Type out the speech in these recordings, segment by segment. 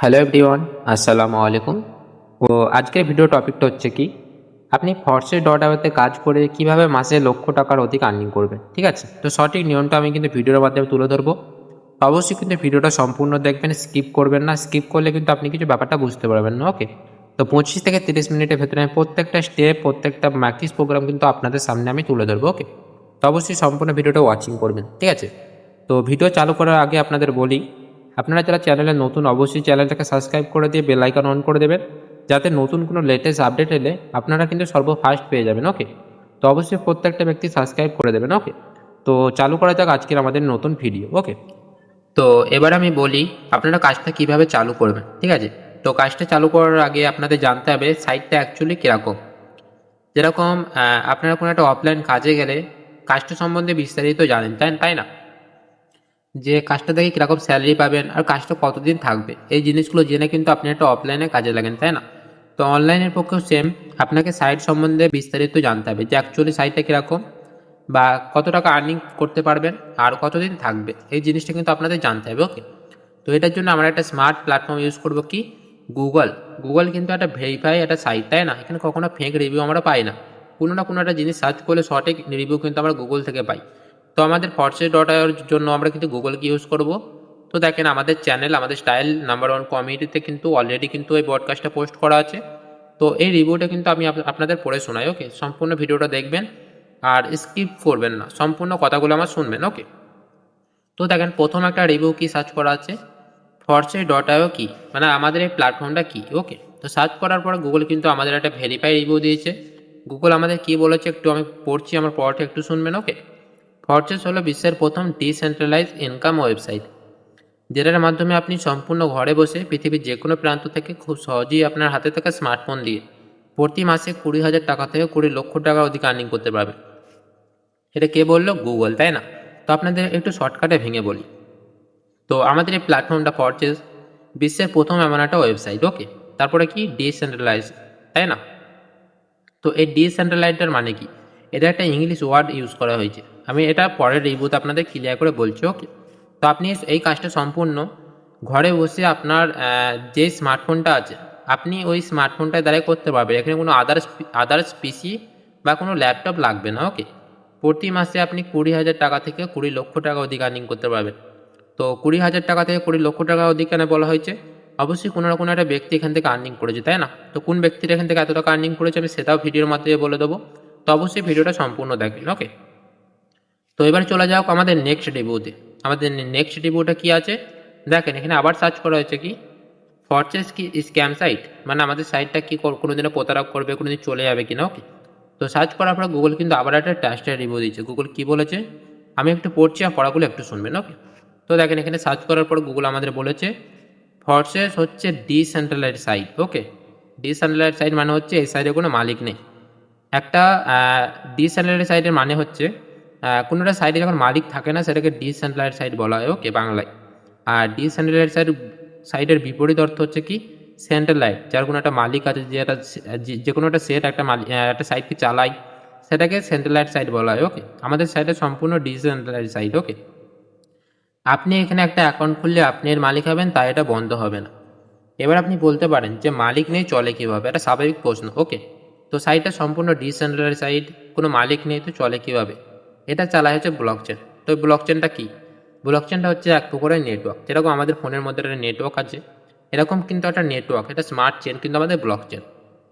Hello everyone আসসালামু আলাইকুম ও আজকের ভিডিও টপিকটা হচ্ছে কি, আপনি ফর্সে ডট আওয়াতে কাজ করে কীভাবে মাসে লক্ষ টাকার অধিক আর্নিং করবেন, ঠিক আছে? তো সঠিক নিয়মটা আমি কিন্তু ভিডিওর মাধ্যমে তুলে ধরবো। অবশ্যই কিন্তু ভিডিওটা সম্পূর্ণ দেখবেন স্কিপ করবেন না। স্কিপ করলে কিন্তু আপনি কিছু ব্যাপারটা বুঝতে পারবেন না ওকে তো পঁচিশ থেকে তিরিশ মিনিটের ভেতরে আমি প্রত্যেকটা স্টেপ প্রত্যেকটা ম্যাকটিস প্রোগ্রাম কিন্তু আপনাদের সামনে আমি তুলে ধরবো ওকে তো অবশ্যই সম্পূর্ণ ভিডিওটা ওয়াচিং করবেন, ঠিক আছে? তো ভিডিও চালু করার আগে আপনাদের বলি আপনারা যারা চ্যানেলে নতুন, অবশ্যই চ্যানেলটাকে সাবস্ক্রাইব করে দিয়ে বেল আইকন অন করে দেবেন। যাতে নতুন কোনো লেটেস্ট আপডেট এলে আপনারা কিন্তু সর্বফার্স্ট পেয়ে যাবেন ওকে তো অবশ্যই প্রত্যেকটা ব্যক্তি সাবস্ক্রাইব করে দেবেন ওকে তো চালু করা যাক আজকের আমাদের নতুন ভিডিও ওকে তো এবার আমি বলি আপনারা কাজটা কীভাবে চালু করবেন, ঠিক আছে? তো কাজটা চালু করার আগে আপনাদের জানতে হবে সাইটটা অ্যাকচুয়ালি কীরকম। যেরকম আপনারা কোনো একটা অফলাইন কাজে গেলে কাজটা সম্বন্ধে বিস্তারিত জানেন, তাই তাই না? যে কাজটা থেকে কীরকম স্যালারি পাবেন আর কাজটা কতদিন থাকবে। এই জিনিসগুলো জেনে কিন্তু আপনি একটা অফলাইনে কাজে লাগেন, তাই না? তো অনলাইনের পক্ষেও সেম আপনাকে সাইট সম্বন্ধে বিস্তারিত জানতে হবে যে অ্যাকচুয়ালি সাইটটা কীরকম বা কত টাকা আর্নিং করতে পারবেন আর কতদিন থাকবে। এই জিনিসটা কিন্তু আপনাদের জানতে হবে ওকে তো এটার জন্য আমরা একটা স্মার্ট প্ল্যাটফর্ম ইউজ করব কি? গুগল গুগল কিন্তু একটা ভেরিফাই একটা সাইট তাই না? এখানে কখনো ফেক রিভিউ আমরা পাই না। কোনো না কোনো একটা জিনিস সার্চ করলে সঠিক রিভিউ কিন্তু আমরা গুগল থেকে পাই। তো আমাদের ফর্সে ডট আইওর জন্য আমরা কিন্তু গুগলকে ইউজ করব? তো দেখেন আমাদের চ্যানেল আমাদের স্টাইল নাম্বার ওয়ান কমিউনিটিতে কিন্তু অলরেডি কিন্তু এই ব্রডকাস্টটা পোস্ট করা আছে। তো এই রিভিউটা কিন্তু আমি আপ- আপনাদের পড়ে শোনাই ওকে সম্পূর্ণ ভিডিওটা দেখবেন আর স্কিপ করবেন না, সম্পূর্ণ কথাগুলো আমার শুনবেন ওকে তো দেখেন প্রথম একটা রিভিউ কি সার্চ করা আছে? ফর্সে ডট আইও কি? মানে আমাদের এই প্ল্যাটফর্মটা কী ওকে তো সার্চ করার পর গুগল কিন্তু আমাদের একটা ভেরিফাই রিভিউ দিয়েছে। গুগল আমাদের কি বলেছে একটু আমি পড়ছি, আমার পড়াটা একটু শুনবেন ওকে ফরচেস হলো বিশ্বের প্রথম ডিসেন্ট্রালাইজ ইনকাম ওয়েবসাইট যেটার মাধ্যমে আপনি সম্পূর্ণ ঘরে বসে পৃথিবীর যে কোনো প্রান্ত থেকে খুব সহজেই আপনার হাতে থাকা স্মার্টফোন দিয়ে প্রতি মাসে কুড়ি হাজার টাকা থেকে কুড়ি লক্ষ টাকা অধিক আর্নিং করতে পারবেন। এটা কে বলল? গুগল তাই না? তো আপনাদের একটু শর্টকাটে ভেঙে বলি। তো আমাদের এই প্ল্যাটফর্মটা পরচেস বিশ্বের প্রথম এমন একটা ওয়েবসাইট ওকে তারপরে কি? ডিসেন্ট্রালাইজ তাই না? তো এই ডিসেন্ট্রালাইজটার মানে কি? এটা একটা ইংলিশ ওয়ার্ড ইউজ করা হয়েছে। আমি এটা পরের রিভিউতে আপনাদের ক্লিয়ার করে বলছি ওকে তো আপনি এই কাজটা সম্পূর্ণ ঘরে বসে আপনার যে স্মার্টফোনটা আছে, আপনি ওই স্মার্টফোনটা দ্বারাই করতে পারবেন। এখানে কোনো আদার্স আদার্স পিসি বা কোনো ল্যাপটপ লাগবে না ওকে প্রতি মাসে আপনি কুড়ি হাজার টাকা থেকে কুড়ি লক্ষ টাকা অধিক আর্নিং করতে পারবেন। তো কুড়ি হাজার টাকা থেকে কুড়ি লক্ষ টাকা অধিক কেন বলা হয়েছে? অবশ্যই কোনো না কোনো একটা ব্যক্তি এখান থেকে আর্নিং করেছে, তাই না? তো কোন ব্যক্তির এখান থেকে এত টাকা আর্নিং করেছে আমি সেটাও ভিডিওর মাধ্যমে বলে দেবো। তো অবশ্যই ভিডিওটা সম্পূর্ণ দেখবেন ওকে তো এবার চলে যাও আমাদের নেক্সট রিভিউতে আমাদের নেক্সট রিভিউটা কি আছে? দেখেন, এখানে আবার সার্চ করা হয়েছে কি? ফরচেস কি স্ক্যাম সাইট মানে আমাদের সাইটটা কি কর- কোনোদিনও প্রতারক করবে, কোনোদিন চলে যাবে কিনা ওকে তো সার্চ করার পর গুগল কিন্তু আবার একটা টেস্টের রিভিউ দিয়েছে। গুগল কি বলেছে? আমি একটু পড়ছি আর পড়াগুলো একটু শুনবেন ওকে তো দেখেন, এখানে সার্চ করার পর গুগল আমাদের বলেছে ফরচেস হচ্ছে decentralize site okay decentralize site মানে হচ্ছে এই সাইডে কোনো মালিক নেই। একটা ডিসেন্ট্রালাইজ সাইটের মানে হচ্ছে আহ, কোনো একটা সাইডে যখন মালিক থাকে না সেটাকে ডিসেন্ট্রালাইজ সাইট বলা হয় ওকে বাংলায়। আর ডিসেন্ট্রালাইজ সাইট সাইটের বিপরীত অর্থ হচ্ছে কি? সেন্ট্রালাইজ যার কোনো একটা মালিক আছে যে একটা যে- কোনো একটা সেট একটা মালিক একটা সাইটকে চালায় সেটাকে সেন্ট্রালাইজ সাইট বলা হয় ওকে আমাদের সাইটে সম্পূর্ণ ডিসেন্ট্রালাইজ সাইট ওকে আপনি এখানে একটা অ্যাকাউন্ট খুললে আপনি এর মালিক হবেন তাই এটা বন্ধ হবে না। এবার আপনি বলতে পারেন যে মালিক নেই চলে কীভাবে? এটা স্বাভাবিক প্রশ্ন ওকে তো সাইটটা সম্পূর্ণ ডিসেন্ট্রালাইজ সাইট কোনো মালিক নেই তো চলে কীভাবে? এটা চালায় হচ্ছে ব্লক চেন তো ব্লক চেনটা কী? ব্লক চেনটা হচ্ছে এক প্রকারের নেটওয়ার্ক যেরকম আমাদের ফোনের মধ্যে একটা নেটওয়ার্ক আছে, এরকম কিন্তু একটা নেটওয়ার্ক এটা স্মার্ট চেন কিন্তু আমাদের ব্লক চেন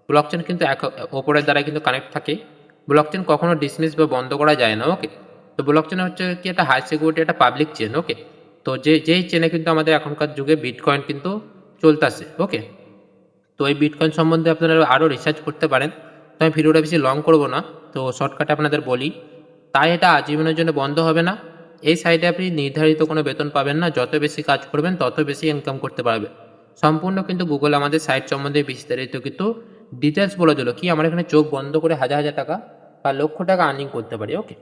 ব্লক চেন কিন্তু এক ওপরের দ্বারা কিন্তু কানেক্ট থাকে। ব্লক চেন কখনো ডিসমিস বা বন্ধ করা যায় না ওকে তো ব্লক চেন হচ্ছে কি একটা হাই সিকিউরিটি একটা পাবলিক চেন ওকে তো যে, যেই চেনে কিন্তু আমাদের এখনকার যুগে বিটকয়েন কিন্তু চলতেছে ওকে তো এই বিটকয়েন সম্বন্ধে আপনারা আরও রিসার্চ করতে পারেন। তো আমি ভিডিওটা বেশি লং করব না। তো শর্টকাটে আপনাদের বলি। তাই এটা আজীবনের জন্য বন্ধ হবে না। এই সাইটে আপনি নির্ধারিত কোনো বেতন পাবেন না। যত বেশি কাজ করবেন, তত বেশি ইনকাম করতে পারবেন সম্পূর্ণ কিন্তু গুগল আমাদের সাইট সম্বন্ধে বিস্তারিত কিন্তু ডিটেলস বলে দিল। কি আমরা এখানে চোখ বন্ধ করে হাজার হাজার টাকা বা লক্ষ টাকা আর্নিং করতে পারি? ওকে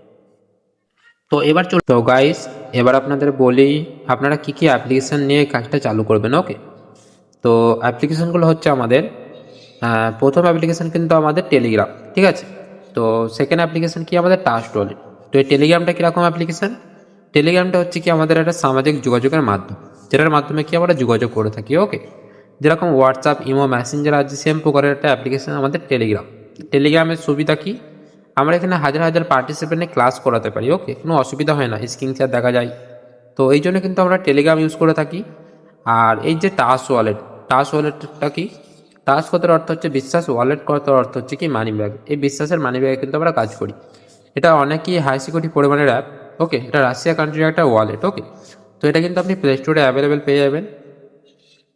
তো এবার চল তো গাইস এবার আপনাদের বলি, আপনারা কি কি অ্যাপ্লিকেশন নিয়ে কাজটা চালু করবেন? ওকে তো অ্যাপ্লিকেশনগুলো হচ্ছে আমাদের প্রথম অ্যাপ্লিকেশন কিন্তু আমাদের টেলিগ্রাম ঠিক আছে? তো সেকেন্ড অ্যাপ্লিকেশন কি আমাদের টাস্ক ওয়ালেট তো এই টেলিগ্রামটা কীরকম অ্যাপ্লিকেশন টেলিগ্রামটা হচ্ছে কি আমাদের একটা সামাজিক যোগাযোগের মাধ্যম, যেটার মাধ্যমে কি আমরা যোগাযোগ করে থাকি ওকে যেরকম হোয়াটসঅ্যাপ ইমো মেসেঞ্জার আছে সেম প্রকারের একটা অ্যাপ্লিকেশান আমাদের টেলিগ্রাম টেলিগ্রামের সুবিধা কি? আমরা এখানে হাজার হাজার পার্টিসিপেন্টে ক্লাস করাতে পারি ওকে কোনো অসুবিধা হয় না স্ক্রিনশট দেখা যায়। তো এই জন্য কিন্তু আমরা টেলিগ্রাম ইউজ করে থাকি। আর এই যে টাস ওয়ালেট টাস ওয়ালেটটা কি? টাস কথার অর্থ হচ্ছে বিশ্বাস ওয়ালেট কথার অর্থ হচ্ছে কি মানি ব্যাগ এই বিশ্বাসের মানি ব্যাগে কিন্তু আমরা কাজ করি। এটা অনেকই হাই সিকিউরিটি পরিমাণের অ্যাপ ওকে এটা রাশিয়া কান্ট্রির একটা ওয়ালেট ওকে তো এটা কিন্তু আপনি প্লে স্টোরে অ্যাভেলেবেল পেয়ে যাবেন।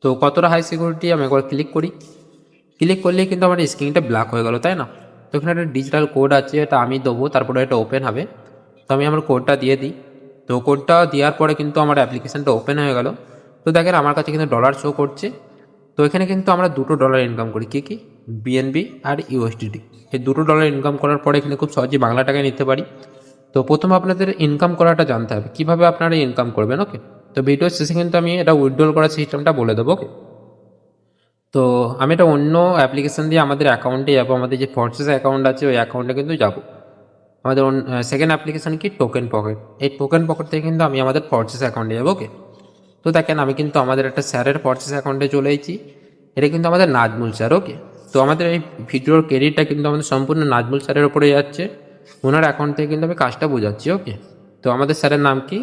তো কতটা হাই সিকিউরিটি আমি একবার ক্লিক করি। ক্লিক করলেই কিন্তু আমার স্ক্রিনটা ব্ল্যাক হয়ে গেল, তাই না? তো এখানে একটা ডিজিটাল কোড আছে, এটা আমি দেবো, তারপরে এটা ওপেন হবে। তো আমি আমার কোডটা দিয়ে দিই। তো কোডটা দেওয়ার পরে কিন্তু আমার অ্যাপ্লিকেশানটা ওপেন হয়ে গেল। তো দেখেন আমার কাছে কিন্তু ডলার শো করছে। তো এখানে কিন্তু আমরা দুটো ডলার ইনকাম করি, কী কী? বিএনবি আর ইউএসডিটি এই দুটো ডলার ইনকাম করার পরে এখানে খুব সহজেই বাংলা টাকায় নিতে পারি। তো প্রথম আপনাদের ইনকাম করাটা জানতে হবে, কীভাবে আপনারা ইনকাম করবেন ওকে তো ভিডিওর শেষে কিন্তু আমি এটা উইথড্রল করার সিস্টেমটা বলে দেবো ওকে তো আমি এটা অন্য অ্যাপ্লিকেশন দিয়ে আমাদের অ্যাকাউন্টে যাব, আমাদের যে ফর্সেস অ্যাকাউন্ট আছে, ওই অ্যাকাউন্টে কিন্তু যাব। আমাদের সেকেন্ড অ্যাপ্লিকেশান কি? টোকেন পকেট এই টোকেন পকেট থেকে কিন্তু আমি আমাদের ফর্সেস অ্যাকাউন্টে যাব ওকে তো দেখেন, আমি কিন্তু আমাদের একটা স্যারের ফর্সেস অ্যাকাউন্টে চলে এসেছি। এটা কিন্তু আমাদের নাজমুল স্যার ওকে তো আমাদের এই ভিডিওর ক্রেডিটটা কিন্তু আমাদের সম্পূর্ণ নাজমুল স্যারের ওপরে যাচ্ছে। ওনার অ্যাকাউন্ট থেকে কিন্তু আমি কাজটা বোঝাচ্ছি ওকে তো আমাদের স্যারের নাম কি?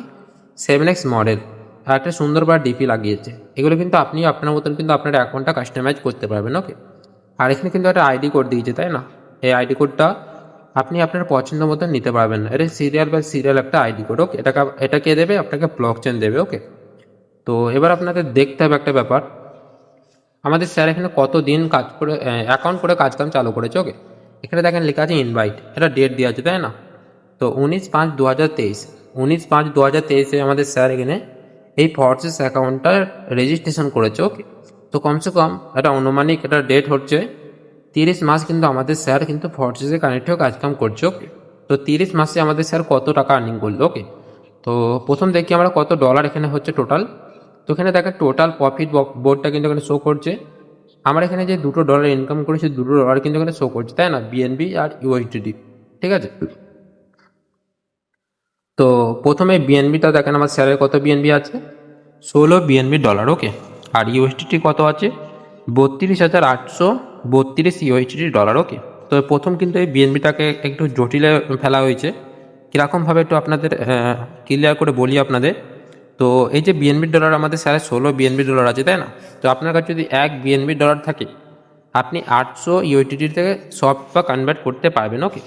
সেভেন এক্স মডেল আর একটা সুন্দরবার ডিপি লাগিয়েছে। এগুলো কিন্তু আপনি আপনার মতন কিন্তু আপনার অ্যাকাউন্টটা কাস্টমাইজ করতে পারবেন ওকে আর এখানে কিন্তু একটা আইডি কোড দিয়েছে, তাই না? এই আইডি কোডটা আপনি আপনার পছন্দ মতন নিতে পারবেন এটা সিরিয়াল বাই সিরিয়াল একটা আইডি কোড ওকে এটাকে এটা কে দেবে, আপনাকে ব্লক চেন দেবে ওকে তো এবার আপনাদের দেখতে হবে একটা ব্যাপার। আমাদের স্যার এখানে কত দিন কাজ করে অ্যাকাউন্ট করে কাজকাম চালু করেছে ওকে এখানে দেখেন লেখা আছে ইনভাইট এটা ডেট দেওয়া আছে, তাই না? তো উনিশ পাঁচ দু হাজার তেইশ, উনিশ পাঁচ দু হাজার তেইশে আমাদের স্যার এখানে এই ফর্সেস অ্যাকাউন্টটা রেজিস্ট্রেশন করেছে ওকে তো কমসে কম এটা অনুমানিক এটা ডেট হচ্ছে, তিরিশ মাস কিন্তু আমাদের স্যার কিন্তু ফর্সেসে কানেক্ট হয়ে কাজকাম করছে ওকে তো তিরিশ মাসে আমাদের স্যার কত টাকা আর্নিং করল ওকে তো প্রথম দেখি আমরা কত ডলার এখানে হচ্ছে টোটাল তো এখানে দেখেন টোটাল প্রফিট বোর্ডটা কিন্তু এখানে শো করছে। আমরা এখানে যে দুটো ডলার ইনকাম করেছি দুটো ডলার কিন্তু এখানে শো করছে, তাই না? বিএনবি আর ইউএসডিডি ঠিক আছে? তো প্রথমে বিএনবিটা দেখেন, আমার স্যারের কত বিএনবি আছে? ষোলো বিএনবি ডলার ওকে আর ইউএসডিটি কত আছে? বত্রিশ হাজার আটশো বত্রিশ ইউএসডিটি ডলার ওকে তো প্রথম কিন্তু এই বিএনবিটাকে একটু জটিলে ফেলা হয়েছে। কীরকমভাবে একটু আপনাদের ক্লিয়ার করে বলি আপনাদের। তো এই যে বিএনবি ডলার আমাদের স্যারের ষোলো বিএনবি ডলার আছে, তাই না? তো আপনার কাছে যদি এক বিএনবি ডলার থাকে, আপনি আটশো ইউটিটি থেকে সব বা কনভার্ট করতে পারবেন ওকে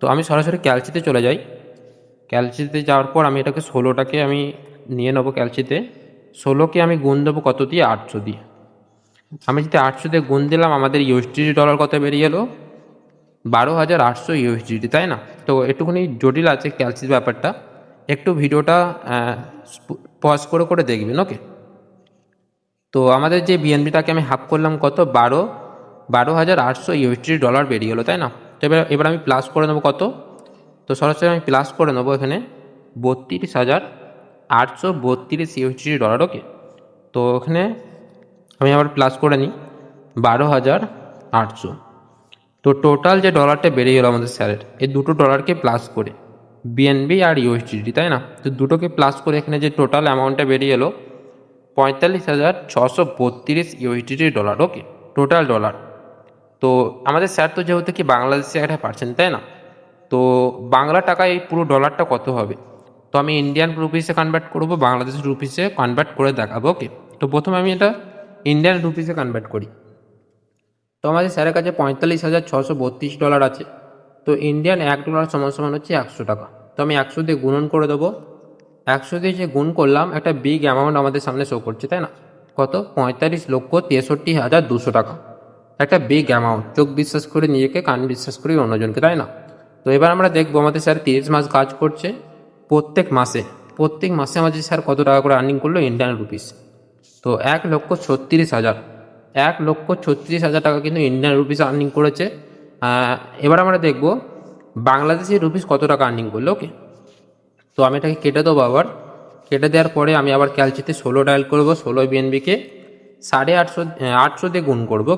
তো আমি সরাসরি ক্যালসিতে চলে যাই। ক্যালসিতে যাওয়ার পর আমি এটাকে ষোলোটাকে আমি নিয়ে নেব ক্যালসিতে ষোলোকে আমি গুণ দেবো কত দিয়ে? আটশো দিয়ে। আমি যদি আটশো দিয়ে গুণ দিলাম, আমাদের ইউএসডিটি ডলার কত বেরিয়ে গেলো বারো হাজার আটশো ইউএসডিটি তাই না? তো একটুখানি জটিল আছে ক্যালসির ব্যাপারটা। একটু ভিডিওটা পজ করে করে দেখবেন ওকে তো আমাদের যে বিএনবিটাকে আমি হাফ করলাম কত? বারো বারো হাজার আটশো ইউএসডি ডলার বেরিয়ে গেলো, তাই না? তো এবার এবার আমি প্লাস করে নেব কত? তো সরাসরি আমি প্লাস করে নেব এখানে বত্রিশ হাজার আটশো বত্রিশ ইউএসডি ডলার ওকে তো ওখানে আমি আবার প্লাস করে নিই, বারো হাজার আটশো। তো টোটাল যে ডলারটা বেরিয়ে গেলো আমাদের স্যারের এই দুটো ডলারকে প্লাস করে। বিএনবি আর ইউএসডিটি তাই না? তো দুটোকে প্লাস করে এখানে যে টোটাল অ্যামাউন্টটা বেরিয়ে এলো, পঁয়তাল্লিশ হাজার ছশো বত্রিশ USDT dollar okay total dollar তো আমাদের স্যার তো যেহেতু কি বাংলাদেশে একটা পারছেন তাই না? তো বাংলা টাকায় এই পুরো ডলারটা কত হবে? তো আমি ইন্ডিয়ান রুপিসে কনভার্ট করব, বাংলাদেশ রুপিসে কনভার্ট করে দেখাবো ওকে তো প্রথমে আমি এটা ইন্ডিয়ান রুপিসে কনভার্ট করি। তো আমাদের স্যারের কাছে পঁয়তাল্লিশ হাজার ছশো বত্রিশ ডলার আছে। তো ইন্ডিয়ান এক ডলার সমান সমান হচ্ছে একশো টাকা। তো আমি একশো দিয়ে গুণন করে দেবো। একশো দিয়ে যে গুণ করলাম, একটা বিগ অ্যামাউন্ট আমাদের সামনে শো করছে, তাই না? কত? পঁয়তাল্লিশ লক্ষ তেষট্টি হাজার দুশো টাকা। একটা বিগ অ্যামাউন্ট চোখ বিশ্বাস করে নিজেকে, কান বিশ্বাস করি অন্যজনকে তাই না? তো এবার আমরা দেখব আমাদের স্যার তিরিশ মাস কাজ করছে প্রত্যেক মাসে। প্রত্যেক মাসে আমাদের স্যার কত টাকা করে আর্নিং করল? ইন্ডিয়ান রুপিস তো এক লক্ষ ছত্রিশ হাজার। এক লক্ষ ছত্রিশ হাজার টাকা কিন্তু ইন্ডিয়ান রুপিস আর্নিং করেছে। এবার আমরা দেখব বাংলাদেশি রুপিস কত টাকা আর্নিং করল ওকে তো আমি এটাকে কেটে দেবো আবার। কেটে দেওয়ার পরে আমি আবার ক্যালচিতে ষোলো ডায়াল করব, ষোলো বিএনবিকে সাড়ে আটশো আটশো দিয়ে গুণ করব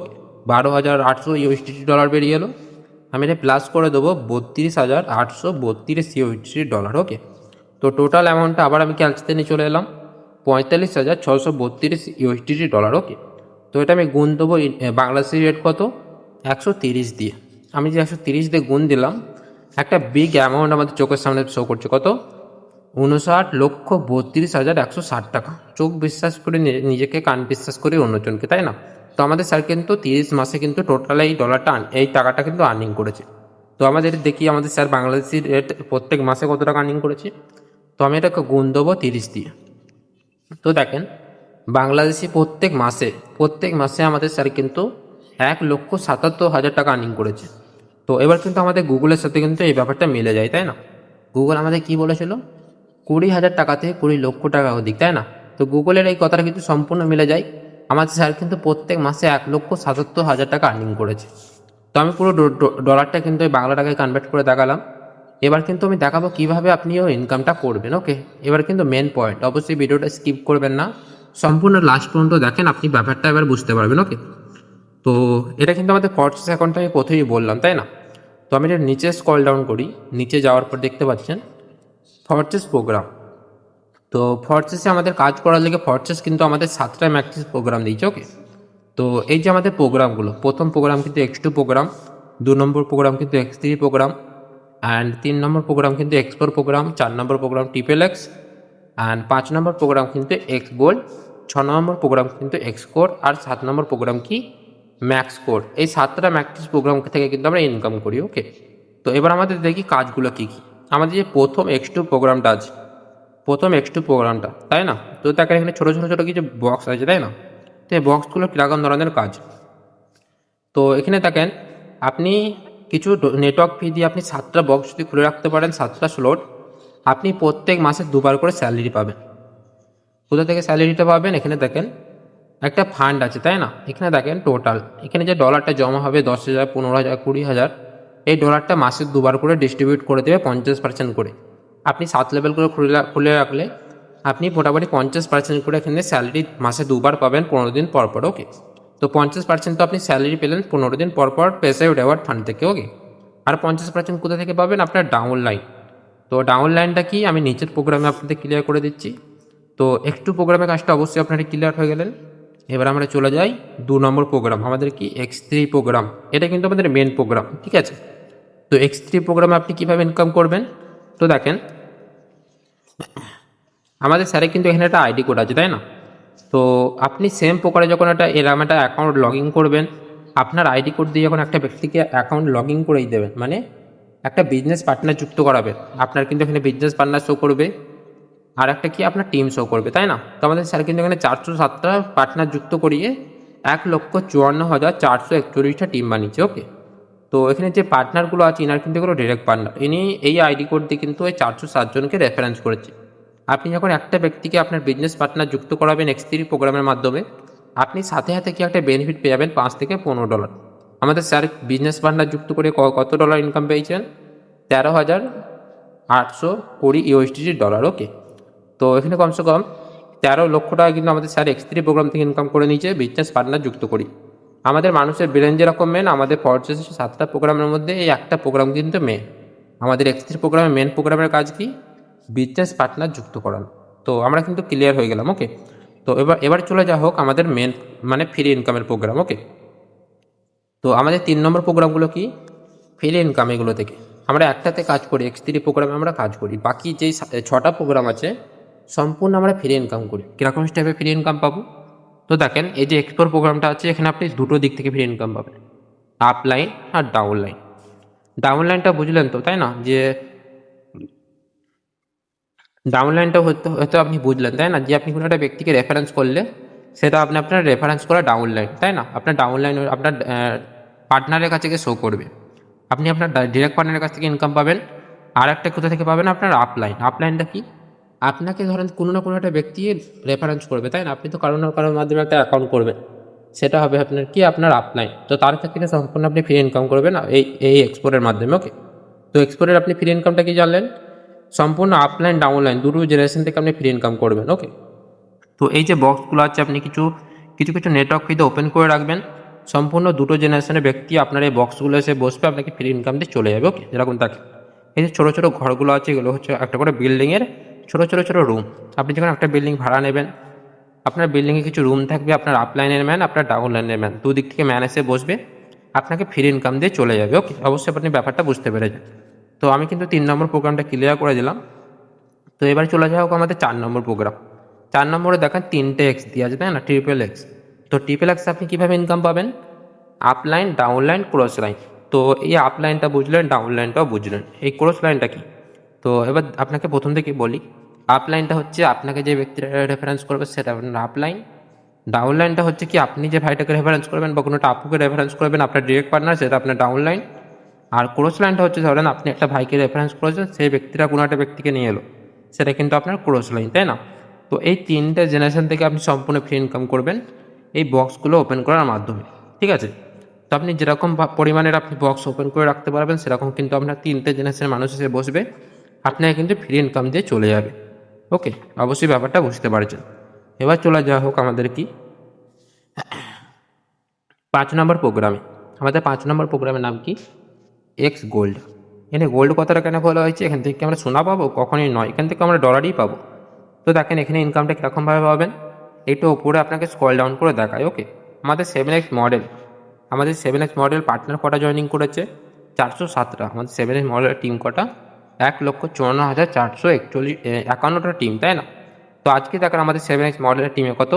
বারো হাজার আটশো ইউএসডিটি ডলার বেরিয়ে গেলো আমি এটা প্লাস করে দেবো, বত্রিশ হাজার আটশো বত্রিশ ইউএসডিটি ডলার ওকে তো টোটাল অ্যামাউন্টটা আবার আমি ক্যালচিতে নিয়ে চলে এলাম, পঁয়তাল্লিশ হাজার ছশো বত্রিশ ইউএসডিটি ডলার ওকে তো এটা আমি গুণ দেবো বাংলাদেশি রেট কত? একশো তিরিশ দিয়ে। আমি যে একশো তিরিশ দিয়ে গুণ দিলাম, একটা বিগ অ্যামাউন্ট আমাদের চোখের সামনে শো করছে। কত? উনষাট লক্ষ বত্রিশ হাজার একশো ষাট টাকা। চোখ বিশ্বাস করে নিজেকে কান বিশ্বাস করে অন্যজনকে, তাই না? তো আমাদের স্যার কিন্তু তিরিশ মাসে কিন্তু টোটাল এই ডলারটা এই টাকাটা কিন্তু আর্নিং করেছে। তো আমাদের দেখি, আমাদের স্যার বাংলাদেশি রেট প্রত্যেক মাসে কত টাকা আর্নিং করেছে? তো আমি এটাকে গুণ দেবো তিরিশ দিয়ে। তো দেখেন, বাংলাদেশি প্রত্যেক মাসে প্রত্যেক মাসে আমাদের স্যার কিন্তু এক লক্ষ সাতাত্তর হাজার টাকা আর্নিং করেছে। তো এবার কিন্তু আমাদের গুগলের সাথে কিন্তু এই ব্যাপারটা মিলে যায়, তাই না? গুগল আমাদের কি বলেছিল? কুড়ি হাজার টাকা থেকে কুড়ি লক্ষ টাকা অধিক, তাই না? তো গুগলের এই কথাটা কিন্তু সম্পূর্ণ মিলে যায়। আমাদের স্যার কিন্তু প্রত্যেক মাসে এক লক্ষ সাতাত্তর হাজার টাকা আর্নিং করেছে। তো আমি পুরো ডলারটা কিন্তু ওই বাংলা টাকায় কনভার্ট করে দেখালাম। এবার কিন্তু আমি দেখাবো কীভাবে আপনিও ইনকামটা করবেন ওকে এবার কিন্তু মেন পয়েন্ট অবশ্যই ভিডিওটা স্কিপ করবেন না। সম্পূর্ণ লাস্ট পর্যন্ত দেখেন, আপনি ব্যাপারটা এবার বুঝতে পারবেন ওকে তো এটা কিন্তু আমাদের ফর্সেস অ্যাকাউন্টটা আমি প্রথমেই বললাম, তাই না? তো আমি এটা নিচে স্কল ডাউন করি, নিচে যাওয়ার পর দেখতে পাচ্ছেন ফর্চেস প্রোগ্রাম তো ফর্চেসে আমাদের কাজ করার লেগে ফর্চেস কিন্তু আমাদের সাতটা ম্যাক্সিস প্রোগ্রাম দিয়েছে ওকে তো এই যে আমাদের প্রোগ্রামগুলো প্রথম প্রোগ্রাম কিন্তু এক্স টু প্রোগ্রাম দু নম্বর প্রোগ্রাম কিন্তু এক্স থ্রি প্রোগ্রাম অ্যান্ড তিন নম্বর প্রোগ্রাম কিন্তু এক্সপোর প্রোগ্রাম চার নম্বর প্রোগ্রাম ট্রিপেল এক্স অ্যান্ড পাঁচ নম্বর প্রোগ্রাম কিন্তু এক্স গোল্ড ছ নম্বর প্রোগ্রাম কিন্তু এক্স কোর আর সাত নম্বর প্রোগ্রাম কি ম্যাক্স কোর এই সাতটা ম্যাক্সিস প্রোগ্রাম থেকে কিন্তু আমরা ইনকাম করি ওকে তো এবার আমাদের দেখি কাজগুলো কী কী। আমাদের যে প্রথম এক্স টু প্রোগ্রামটা আছে, প্রথম এক্স টু প্রোগ্রামটা তাই না? তো দেখেন এখানে ছোটো ছোটো ছোটো কিছু বক্স আছে, তাই না? তো এই বক্সগুলো কীরকম ধরনের কাজ? তো এখানে দেখেন, আপনি কিছু নেটওয়ার্ক ফি দিয়ে আপনি সাতটা বক্স যদি খুলে রাখতে পারেন, সাতটা স্লট আপনি প্রত্যেক মাসে দুবার করে স্যালারি পাবেন। কোথা থেকে স্যালারিটা পাবেন? এখানে দেখেন একটা ফান্ড আছে, তাই না? এখানে দেখেন টোটাল এখানে যে ডলারটা জমা হবে দশ হাজার, পনেরো হাজার, কুড়ি হাজার, এই ডলারটা মাসে দুবার করে ডিস্ট্রিবিউট করে দেবে পঞ্চাশ পার্সেন্ট করে। আপনি সাত লেভেল করে খুলে খুলে রাখলে আপনি মোটামুটি পঞ্চাশ পার্সেন্ট করে এখানে স্যালারি মাসে দুবার পাবেন পনেরো দিন পর পর ওকে তো পঞ্চাশ পার্সেন্ট তো আপনি স্যালারি পেলেন, পনেরো দিন পর পর পেসে রেওয়ার্ড ফান্ড থেকে ওকে আর পঞ্চাশ পার্সেন্ট কোথা থেকে পাবেন? আপনার ডাউন লাইন তো ডাউন লাইনটা কি? আমি নিচের প্রোগ্রামে আপনাদের ক্লিয়ার করে দিচ্ছি। তো একটু প্রোগ্রামের কাজটা অবশ্যই আপনারা ক্লিয়ার হয়ে গেলেন। এবার আমরা চলে যাই দু নম্বর প্রোগ্রাম আমাদের কি এক্স থ্রি প্রোগ্রাম এটা কিন্তু আমাদের মেন প্রোগ্রাম ঠিক আছে? তো এক্স থ্রি প্রোগ্রামে আপনি কীভাবে ইনকাম করবেন? তো দেখেন, আমাদের স্যারে কিন্তু এখানে একটা আইডি কোড আছে, তাই না? তো আপনি সেম প্রকারে যখন একটা এরকম একটা অ্যাকাউন্ট লগ ইন করবেন, আপনার আইডি কোড দিয়ে যখন একটা ব্যক্তিকে অ্যাকাউন্ট লগ ইন করেই দেবেন মানে একটা বিজনেস পার্টনার যুক্ত করাবেন, আপনার কিন্তু এখানে বিজনেস পার্টনার শো করবে। আর একটা কি আপনার টিম শো করবে, তাই না? তো আমাদের স্যার কিন্তু এখানে চারশো সাতটা পার্টনার যুক্ত করিয়ে এক লক্ষ চুয়ান্ন হাজার চারশো একচল্লিশটা টিম বানিয়েছে ওকে তো এখানে যে পার্টনারগুলো আছে ইনার কিন্তু এগুলো ডিরেক্ট পার্টনার ইনি এই আইডি কোড দিয়ে কিন্তু ওই চারশো সাতজনকে রেফারেন্স করেছে। আপনি যখন একটা ব্যক্তিকে আপনার বিজনেস পার্টনার যুক্ত করাবেন এক্স থ্রি প্রোগ্রামের মাধ্যমে, আপনি সাথে সাথে কি একটা বেনিফিট পেয়ে যাবেন পাঁচ থেকে পনেরো ডলার আমাদের স্যার বিজনেস পার্টনার যুক্ত করে কত ডলার ইনকাম পেয়েছেন? তেরো হাজার আটশো কুড়ি ইউএসডিজি ডলার ওকে তো এখানে কমসে কম তেরো লক্ষ টাকা কিন্তু আমাদের স্যার এক্স থ্রি প্রোগ্রাম থেকে ইনকাম করে নিয়েছে বিজনেস পার্টনার যুক্ত করি। আমাদের মানুষের ব্রেন যেরকম মেন আমাদের পর্চেস সাতটা প্রোগ্রামের মধ্যে এই একটা প্রোগ্রাম কিন্তু মেন আমাদের এক্স থ্রি প্রোগ্রামের মেন প্রোগ্রামের কাজ কি? বিজনেস পার্টনার যুক্ত করানো। তো আমরা কিন্তু ক্লিয়ার হয়ে গেলাম ওকে তো এবার এবার চলে যা হোক আমাদের মেন মানে ফ্রি ইনকামের প্রোগ্রাম ওকে তো আমাদের তিন নম্বর প্রোগ্রামগুলো কি? ফ্রি ইনকাম এগুলো থেকে। আমরা একটাতে কাজ করি এক্স থ্রি প্রোগ্রামে আমরা কাজ করি। বাকি যেই ছটা প্রোগ্রাম আছে সম্পূর্ণ আমরা ফ্রি ইনকাম করি। কীরকম স্টেপে ফ্রি ইনকাম পাবো? তো দেখেন, এই যে এক্সপ্লোর প্রোগ্রামটা আছে, এখানে আপনি দুটো দিক থেকে ফ্রি ইনকাম পাবেন। আপ লাইন আর ডাউন লাইন ডাউন লাইনটা বুঝলেন তো, তাই না? যে ডাউন লাইনটা হয়তো আপনি বুঝলেন, তাই না? যে আপনি কোনো একটা ব্যক্তিকে রেফারেন্স করলে, সেটা আপনি আপনার রেফারেন্স করা ডাউন লাইন তাই না? আপনার ডাউন লাইন আপনার পার্টনারের কাছে গিয়ে শো করবে। আপনি আপনার ডিরেক্ট পার্টনারের কাছ থেকে ইনকাম পাবেন। আর একটা কোথা থেকে পাবেন? আপনার আপলাইন আপলাইনটা কি? আপনাকে ধরেন কোনো না কোনো একটা ব্যক্তি রেফারেন্স করবে, তাই না? আপনি তো কারও না কারোর মাধ্যমে একটা অ্যাকাউন্ট করবেন। সেটা হবে আপনার কি? আপনার আপলাইন তো তার থেকে সম্পূর্ণ আপনি ফ্রি ইনকাম করবেন এই এই এক্সপোর্টের মাধ্যমে ওকে তো এক্সপোর্টের আপনি ফ্রি ইনকামটা কি জানলেন? সম্পূর্ণ আপলাইন ডাউনলাইন দুটো জেনারেশন থেকে আপনি ফ্রি ইনকাম করবেন ওকে তো এই যে বক্সগুলো আছে, আপনি কিছু কিছু কিছু নেটওয়ার্ক ফিতে ওপেন করে রাখবেন। সম্পূর্ণ দুটো জেনারেশনের ব্যক্তি আপনার এই বক্সগুলো এসে বসবে, আপনাকে ফ্রি ইনকাম দিয়ে চলে যাবে ওকে যেরকম থাকে এই যে ছোটো ছোটো ঘরগুলো আছে, এগুলো হচ্ছে একটা করে বিল্ডিংয়ের ছোটো ছোটো ছোটো রুম আপনি যখন একটা বিল্ডিং ভাড়া নেবেন, আপনার বিল্ডিংয়ে কিছু রুম থাকবে, আপনার আপলাইনের ম্যান আপনার ডাউন লাইনের ম্যান দুদিক থেকে ম্যান এসে বসবে, আপনাকে ফ্রি ইনকাম দিয়ে চলে যাবে। ওকে অবশ্যই আপনি ব্যাপারটা বুঝতে পেরেছেন। তো আমি কিন্তু তিন নম্বর প্রোগ্রামটা ক্লিয়ার করে দিলাম। তো এবার চলে যাওয়া হোক আমাদের চার নম্বর প্রোগ্রাম চার নম্বরে দেখেন তিনটে এক্স দিয়ে আছে, তাই না? ট্রিপল এক্স তো ট্রিপল এক্স আপনি কীভাবে ইনকাম পাবেন? আপলাইন ডাউনলাইন ক্রস লাইন তো এই আপলাইনটা বুঝলেন ডাউনলাইনটাও বুঝলেন। এই ক্রস লাইনটা কি? তো এবার আপনাকে প্রথম থেকে বলি আপলাইনটা হচ্ছে আপনাকে যে ব্যক্তিটা রেফারেন্স করবে সেটা আপনার আপলাইন ডাউনলাইনটা হচ্ছে কি, আপনি যে ভাইটাকে রেফারেন্স করবেন বা কোনো টাপুকে রেফারেন্স করবেন, আপনার ডিরেক্ট পার্টনার সেটা আপনার ডাউনলাইন আর ক্রস লাইনটা হচ্ছে ধরেন আপনি একটা ভাইকে রেফারেন্স করেছেন, সেই ব্যক্তিটা কোনো একটা ব্যক্তিকে নিয়ে এলো। সেটা কিন্তু আপনার ক্রস লাইন তাই না? তো এই তিনটে জেনারেশন থেকে আপনি সম্পূর্ণ ফ্রি ইনকাম করবেন এই বক্সগুলো ওপেন করার মাধ্যমে, ঠিক আছে? তো আপনি যেরকম পরিমাণের আপনি বক্স ওপেন করে রাখতে পারবেন, সেরকম কিন্তু আপনার তিনটে জেনারেশনের মানুষ এসে বসবে, আপনাকে কিন্তু ফ্রি ইনকাম দিয়ে চলে যাবে। ওকে, অবশ্যই ব্যাপারটা বুঝতে পারছেন। এবার চলে যাওয়া হোক আমাদের কি? পাঁচ নম্বর প্রোগ্রামে। আমাদের পাঁচ নম্বর প্রোগ্রামের নাম কি? এক্স গোল্ড এখানে গোল্ড কথাটা কেন বলা হয়েছে? এখান থেকে আমরা সোনা পাবো? কখনই নয়। এখান থেকে আমরা ডলারই পাবো। তো দেখেন, এখানে ইনকামটা কীরকমভাবে পাবেন? একটু উপরে আপনাকে স্কল ডাউন করে দেখায় ওকে আমাদের সেভেন এক্স মডেল আমাদের সেভেন এক্স মডেল পার্টনার কটা জয়েনিং করেছে? চারশো সাতটা। আমাদের সেভেন এক্স মডেলের টিম কটা? এক লক্ষ চুয়ান্ন হাজার চারশো একচল্লিশ একান্নটা টিম তাই না? তো আজকে দেখেন আমাদের সেভেন এক্স মডেলের টিমে কত?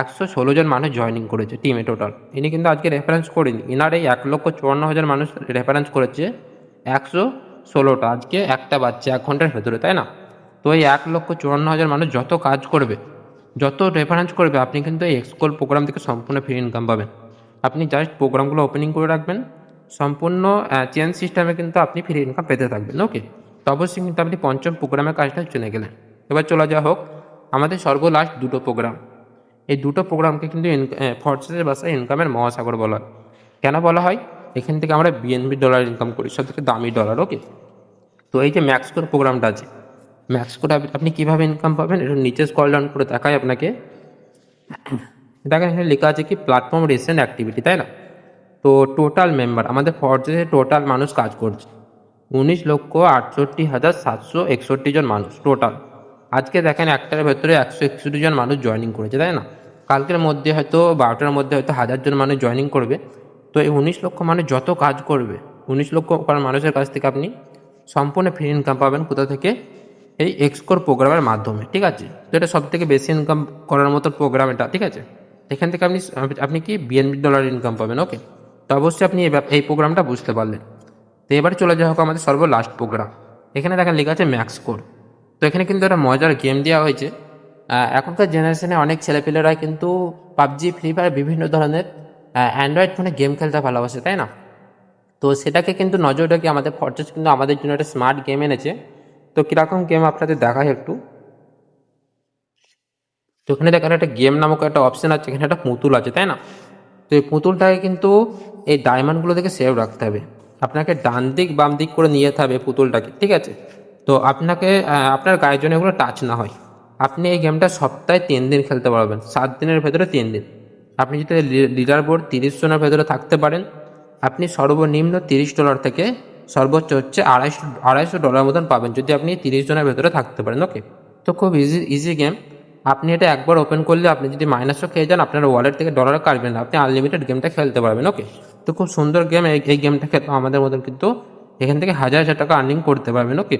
একশো ষোলো জন মানুষ জয়েনিং করেছে টিমে টোটাল ইনি কিন্তু আজকে রেফারেন্স করিনি। ইনার এই এক লক্ষ চুয়ান্ন হাজার মানুষ রেফারেন্স করেছে একশো ষোলোটা। আজকে একটা বাচ্চা এক ঘণ্টার ভেতরে, তাই না? তো এই এক লক্ষ চুয়ান্ন হাজার মানুষ যত কাজ করবে, যত রেফারেন্স করবে, আপনি কিন্তু এই এক্সকোল প্রোগ্রাম থেকে সম্পূর্ণ ফ্রি ইনকাম পাবেন। আপনি জাস্ট প্রোগ্রামগুলো ওপেনিং করে রাখবেন। সম্পূর্ণ চেঞ্জ সিস্টেমে কিন্তু আপনি ফ্রি ইনকাম পেতে থাকবেন। ওকে তো অবশ্যই কিন্তু আপনি পঞ্চম প্রোগ্রামের কাজটা চলে গেলেন। এবার চলে যাওয়া হোক আমাদের সর্বলাস্ট দুটো প্রোগ্রাম এই দুটো প্রোগ্রামকে কিন্তু ফর্সেসের ভাষায় ইনকামের মহাসাগর বলা হয়। কেন বলা হয়? এখান থেকে আমরা বিএনবি ডলার ইনকাম করি সব থেকে দামি ডলার ওকে তো এই যে ম্যাক্স কোর প্রোগ্রামটা আছে ম্যাক্স কোর আপনি কীভাবে ইনকাম পাবেন একটু নিচে স্কল ডাউন করে দেখায় আপনাকে। দেখেন এখানে লেখা আছে কি প্ল্যাটফর্ম রিসেন্ট অ্যাক্টিভিটি তাই না? তো টোটাল মেম্বার আমাদের ফর্জেসে টোটাল মানুষ কাজ করছে। উনিশ লক্ষ আটষট্টি হাজার সাতশো একষট্টি জন মানুষ টোটাল আজকে দেখেন একটার ভেতরে একশো একষট্টি জন মানুষ জয়েনিং করেছে, তাই না? কালকের মধ্যে হয়তো বারোটার মধ্যে হয়তো হাজার জন মানুষ জয়েনিং করবে। তো এই উনিশ লক্ষ মানুষ যত কাজ করবে, উনিশ লক্ষ মানুষের কাছ থেকে আপনি সম্পূর্ণ ফ্রি ইনকাম পাবেন কোথা থেকে? এই এক্সকোর প্রোগ্রামের মাধ্যমে, ঠিক আছে? তো এটা সব থেকে বেশি ইনকাম করার মতো প্রোগ্রাম এটা, ঠিক আছে? এখান থেকে আপনি আপনি কি বিএনবি ডলার ইনকাম পাবেন ওকে তো অবশ্যই আপনি এই প্রোগ্রামটা বুঝতে পারলেন। তো এবার চলে যাওয়া হোক আমাদের সর্ব লাস্ট প্রোগ্রাম এখানে দেখেন লেখা আছে ম্যাক্স কোর তো এখানে কিন্তু একটা মজার গেম দেওয়া হয়েছে। এখনকার জেনারেশনে অনেক ছেলেপেলেরা কিন্তু পাবজি ফ্রি ফায়ার বিভিন্ন ধরনের অ্যান্ড্রয়েড ফোনে গেম খেলতে ভালোবাসে, তাই না? তো সেটাকে কিন্তু নজর রেখে আমাদের ফরচেস কিন্তু আমাদের জন্য একটা স্মার্ট গেম এনেছে। তো কীরকম গেম আপনাদের দেখায় একটু। তো এখানে দেখেন একটা গেম নামক একটা অপশন আছে, এখানে একটা পুতুল আছে, তাই না? তো এই পুতুলটাকে কিন্তু এই ডায়মন্ডগুলো থেকে সেভ রাখতে হবে। আপনাকে ডান দিক, বাম দিক করে নিয়ে যেতে হবে পুতুলটাকে, ঠিক আছে? তো আপনাকে আপনার গায়ের জন্য এগুলো টাচ না হয়। আপনি এই গেমটা সপ্তাহে তিন দিন খেলতে পারবেন, সাত দিনের ভেতরে তিন দিন। আপনি যদি লিডার বোর্ড তিরিশ জনের ভেতরে থাকতে পারেন, আপনি সর্বনিম্ন তিরিশ ডলার থেকে সর্বোচ্চ হচ্ছে আড়াইশো আড়াইশো ডলার মতন পাবেন, যদি আপনি তিরিশ জনের ভেতরে থাকতে পারেন ওকে তো খুব ইজি ইজি গেম আপনি এটা একবার ওপেন করলে আপনি যদি মাইনাসও খেয়ে যান, আপনার ওয়ালেট থেকে ডলার কাটবেন না। আপনি আনলিমিটেড গেমটা খেলতে পারবেন ওকে তো খুব সুন্দর গেম এই এই গেমটা খেলে আমাদের মতন কিন্তু এখান থেকে হাজার হাজার টাকা আর্নিং করতে পারবেন ওকে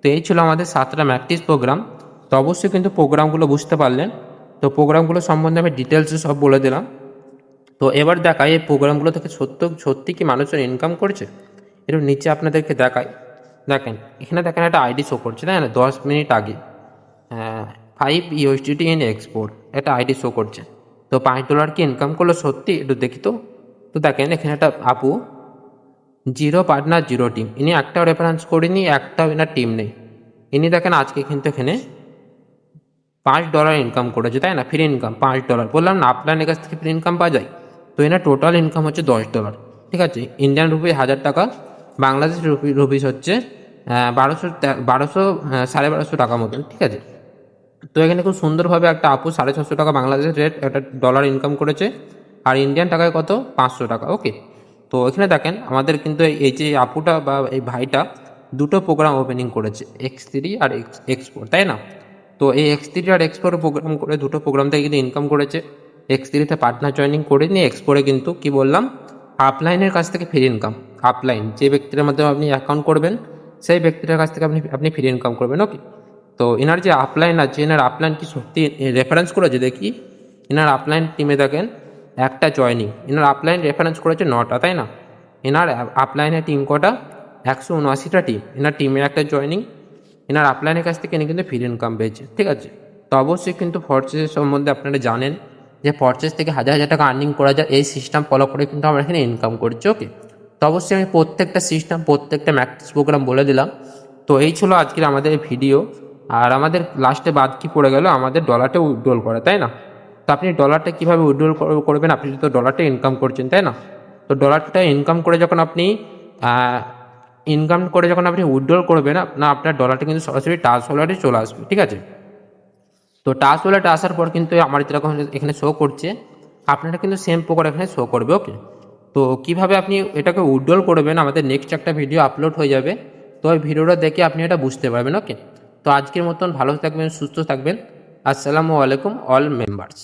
তো এই ছিল আমাদের সাতটা ম্যাকটিস প্রোগ্রাম তো অবশ্যই কিন্তু প্রোগ্রামগুলো বুঝতে পারলেন। তো প্রোগ্রামগুলো সম্বন্ধে আমি ডিটেলসে সব বলে দিলাম। তো এবার দেখাই এই প্রোগ্রামগুলো থেকে সত্য, সত্যি কি মানুষের ইনকাম করছে? একটু নিচে আপনাদেরকে দেখাই। দেখেন, এখানে দেখেন একটা আইডি শো করছে, তাই না? দশ মিনিট আগে। হ্যাঁ ফাইভ ইউএসডিটি ইন এক্সপোর্ট একটা আইডি শো করছে। তো পাঁচ ডলার কি ইনকাম করল সত্যি একটু দেখি তো? তো দেখেন এখানে একটা আপু জিরো পার্টনার জিরো টিম ইনি একটাও রেফারেন্স করিনি একটাও এনার টিম নেই। ইনি দেখেন আজকে কিন্তু এখানে পাঁচ ডলার ইনকাম করেছে, তাই না? ফ্রি ইনকাম পাঁচ ডলার বললাম না, আপনার কাছ থেকে ফ্রি ইনকাম পাওয়া যায়? তো এনার টোটাল ইনকাম হচ্ছে দশ ডলার ঠিক আছে? ইন্ডিয়ান রুপি হাজার টাকা, বাংলাদেশ রুপি রুপিস হচ্ছে বারোশো বারোশো সাড়ে বারোশো টাকা মতন। ঠিক আছে? তো এখানে খুব সুন্দরভাবে একটা আপু সাড়ে ছশো টাকা বাংলাদেশের রেট একটা ডলার ইনকাম করেছে। আর ইন্ডিয়ান টাকায় কত? পাঁচশো টাকা ওকে তো এখানে দেখেন, আমাদের কিন্তু এই- যে আপুটা বা এই ভাইটা দুটো প্রোগ্রাম ওপেনিং করেছে এক্স থ্রি আর এক্স এক্স ফোর তাই না? তো তো এই এক্স থ্রি আর এক্সপোরে প্রোগ্রাম করে দুটো প্রোগ্রাম থেকে কিন্তু ইনকাম করেছে। এক্স থ্রিতে পার্টনার জয়েনিং করে নিয়ে এক্সপোরে কিন্তু কি বললাম? আপলাইনের কাছ থেকে ফ্রি ইনকাম আপলাইন যে ব্যক্তির মাধ্যমে আপনি অ্যাকাউন্ট করবেন, সেই ব্যক্তিটার কাছ থেকে আপনি আপনি ফ্রি ইনকাম করবেন ওকে তো এনার যে আপলাইন আছে, এনার আপলাইন কি সত্যি রেফারেন্স করেছে দেখি? এনার আপলাইন টিমে দেখেন? একটা জয়নিং এনার আপলাইন রেফারেন্স করেছে নটা, তাই না? এনার আপলাইনের টিম কটা? একশো উনআশিটা টিম এনার টিমের একটা জয়নিং এনার আপলাইনের কাছ থেকে এনে কিন্তু ফ্রি ইনকাম পেয়েছে, ঠিক আছে? তো অবশ্যই কিন্তু ফরচেসের সম্বন্ধে আপনারা জানেন যে ফরচেস থেকে হাজার হাজার টাকা আর্নিং করা যায়। এই সিস্টেম ফলো করে কিন্তু আমরা এখানে ইনকাম করছি ওকে তো অবশ্যই আমি প্রত্যেকটা সিস্টেম প্রত্যেকটা ম্যাট্রিক্স প্রোগ্রাম বলে দিলাম। তো এই ছিল আজকের আমাদের ভিডিও আর আমাদের লাস্টে বাদ কি পড়ে গেল? আমাদের ডলারটা উইথড্রল করা, তাই না? তো আপনি ডলারটা কীভাবে উইথড্রল করবেন? আপনি তো ডলারটা ইনকাম করছেন, তাই না? তো ডলারটা ইনকাম করে যখন আপনি ইনকাম করে যখন আপনি উইথড্রল করবেন না, আপনার ডলারটা কিন্তু সরাসরি টাচ ওয়ালেটে চলে আসবে, ঠিক আছে? তো টাচ ওয়ালেটে আসার পর কিন্তু আমার যেরকম এখানে শো করছে, আপনারা কিন্তু সেম প্রকার এখানে শো করবে ওকে তো কীভাবে আপনি এটাকে উইথড্রল করবেন? আমাদের নেক্সট একটা ভিডিও আপলোড হয়ে যাবে, তো ওই ভিডিওটা দেখে আপনি এটা বুঝতে পারবেন ওকে তো আজকের মতন ভালো থাকবেন সুস্থ থাকবেন। আসসালামু আলাইকুম অল মেম্বার্স